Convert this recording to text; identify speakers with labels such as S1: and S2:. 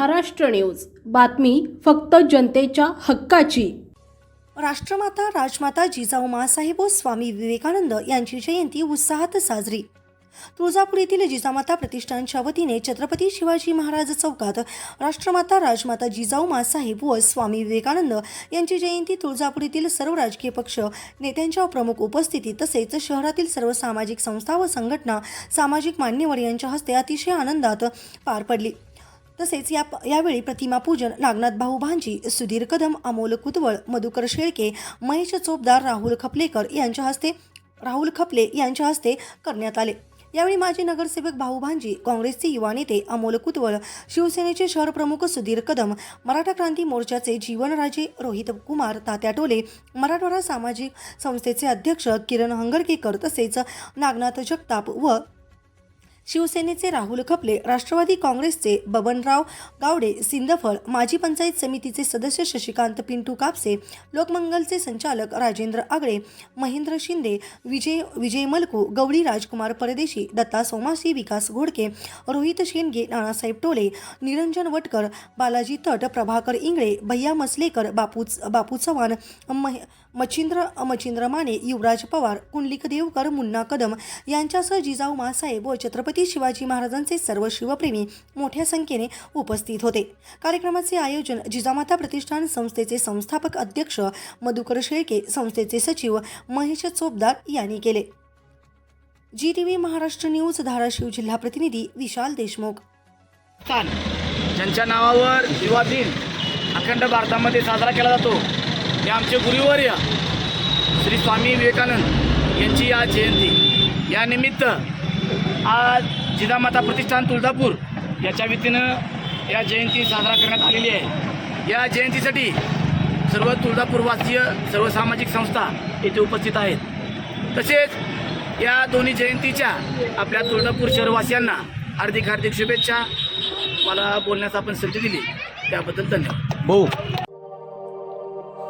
S1: Maharashtra news. बातमी फक्त जनतेच्या हक्काची.
S2: राष्ट्रमाता राजमाता जिजाऊ मासाहेब व स्वामी विवेकानंद यांची जयंती उत्साहात साजरी. तुळजापूर येथील जिजामाता प्रतिष्ठानच्या वतीने छत्रपती शिवाजी महाराज चौकात राष्ट्रमाता राजमाता जिजाऊ मासाहेब व स्वामी विवेकानंद यांची जयंती तुळजापूर येथील सर्व राजकीय पक्ष नेत्यांच्या प्रमुख उपस्थिती तसेच शहरातील सर्व सामाजिक संस्था व संघटना सामाजिक मान्यवर यांच्या हस्ते अतिशय आनंदात पार पडली. तसेच या यावेळी प्रतिमा पूजन नागनाथ भाऊ भांजी सुधीर कदम अमोल कुतवळ मधुकर शेळके महेश चोपदार राहुल खपलेकर यांच्या हस्ते राहुल खपले यांच्या हस्ते करण्यात आले. यावेळी माजी नगरसेवक भाऊ भांजी काँग्रेसचे युवा नेते अमोल कुतवळ शिवसेनेचे शहर प्रमुख सुधीर कदम मराठा क्रांती मोर्चाचे जीवनराजे रोहित कुमार तात्या टोले मराठवाडा सामाजिक संस्थेचे अध्यक्ष किरण हंगरकेकर तसेच नागनाथ जगताप व शिवसेनेचे राहुल खपले राष्ट्रवादी काँग्रेसचे बबनराव गावडे सिंदफळ माजी पंचायत समितीचे सदस्य शशिकांत पिंटू कापसे लोकमंगलचे संचालक राजेंद्र आगळे महेंद्र शिंदे विजय विजय मलकू गवळी राजकुमार परदेशी दत्ता सोमासी विकास घोडके रोहित शेंडगे नानासाहेब टोले निरंजन वटकर बालाजी तट प्रभाकर इंगळे भैया मसलेकर बापू बापू चव्हाण मह मच्छिंद्र मच्छिंद्र माने युवराज पवार कुंडलिक देवकर मुन्ना कदम यांच्यासह जिजाऊ मासाहेब व छत्रपती शिवाजी महाराजांचे सर्व शिवप्रेमी मोठ्या संख्येने उपस्थित होते. कार्यक्रमाचे आयोजन जिजामाता प्रतिष्ठान संस्थेचे संस्थापक अध्यक्ष मधुकर शेळके संस्थेचे सचिव महेश चोपदार यांनी केले. G T V Maharashtra news Dharashiv जिल्हा प्रतिनिधी विशाल देशमुख.
S3: ज्यांच्या नावावर युवा दिन अखंड भारतामध्ये साजरा केला जातो हे आमचे गुरुवर्य श्री स्वामी विवेकानंद यांची आज जयंती. या निमित्त आज जिजामाता प्रतिष्ठान तुळजापूर याच्या वतीनं या जयंती साजरा करण्यात आलेली आहे. या जयंतीसाठी सर्व तुळजापूरवासीय सर्व सामाजिक संस्था येथे उपस्थित आहेत. तसेच या दोन्ही जयंतीच्या आपल्या तुळजापूर शहरवासियांना हार्दिक हार्दिक शुभेच्छा. मला बोलण्यास आपण संधी दिली. त्याबद्दल धन्यवाद.
S4: भाऊ